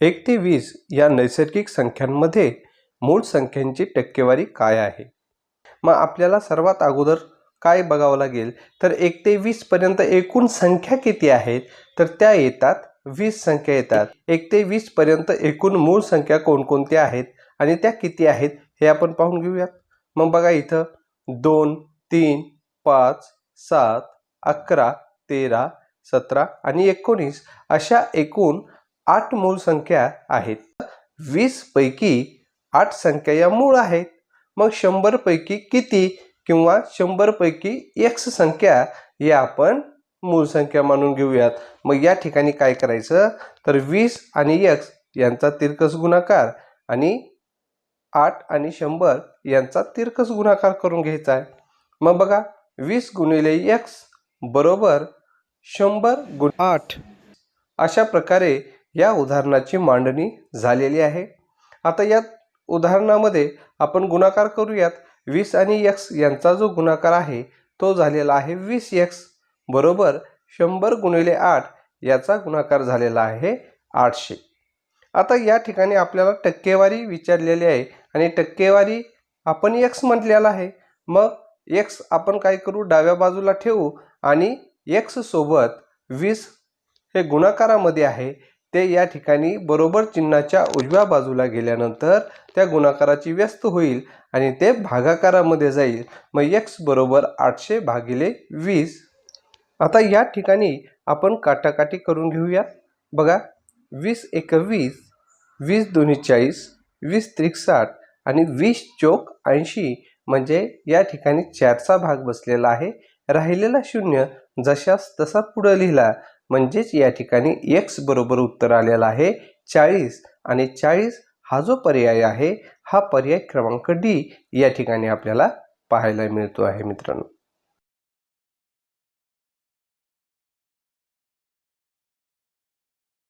एक ते वीस या नैसर्गिक संख्यांमध्ये मूळ संख्यांची टक्केवारी काय आहे? मग आपल्याला सर्वात अगोदर काय बघावं लागेल? तर एक ते वीसपर्यंत एकूण संख्या किती आहेत? तर त्या येतात वीस संख्या येतात. एक ते वीसपर्यंत एकूण मूळ संख्या कोणकोणत्या आहेत? आणि त्या किती आहेत? हे आपण पाहून घेऊयात. मग बघा इथं दोन तीन पाच सात अकरा तेरा सतरा आणि एकोणीस अशा एकूण आठ मूळ संख्या आहेत. वीस पैकी आठ संख्या या मूळ आहेत. मग शंभर पैकी किती किंवा शंभर पैकी एक्स संख्या या आपण मूळ संख्या मानून घेऊयात. मग या ठिकाणी काय करायचं? तर वीस आणि एक्स यांचा तिरकस गुणाकार आणि आठ आणि शंभर यांचा तिरकस गुणाकार करून घ्यायचा आहे. मग बघा वीस गुणिले एक्स बरोबर शंभर गुण आठ. अशा प्रकारे या उदाहरणाची मांडणी झालेली आहे. आता या उदाहरणामध्ये आपण गुणाकार करूयात. वीस आणि एक्स यांचा जो गुणाकार आहे तो झालेला आहे वीस एक्स बरोबर शंभर गुणिले आठ याचा गुणाकार झालेला आहे आठशे. आता या ठिकाणी आपल्याला टक्केवारी विचारलेली आहे आणि टक्केवारी आपण एक्स म्हटलेला आहे. मग एक्स आपण काय करू? डाव्या बाजूला ठेवू आणि एक्स सोबत वीस हे गुणाकारामध्ये आहे. ते या ठिकाणी बरोबर चिन्हाच्या उजव्या बाजूला गेल्यानंतर त्या गुणाकाराची व्यस्त होईल आणि ते भागाकारामध्ये जाईल. मग एक्स बरोबर आठशे भागिले वीस. आता या ठिकाणी आपण काटाकाटी करून घेऊया. बघा वीस एक वीस वीस दोन्ही चाळीस वीस त्रिकसाठ आणि वीस चोक ऐंशी म्हणजे या ठिकाणी चारचा भाग बसलेला आहे. राहिलेला शून्य जशास तसा पुढं लिहिला. म्हणजेच या ठिकाणी एक्स बरोबर उत्तर आलेलं आहे चाळीस. आणि चाळीस हा जो पर्याय आहे हा पर्याय क्रमांक डी या ठिकाणी आपल्याला पाहायला मिळतो आहे मित्रांनो.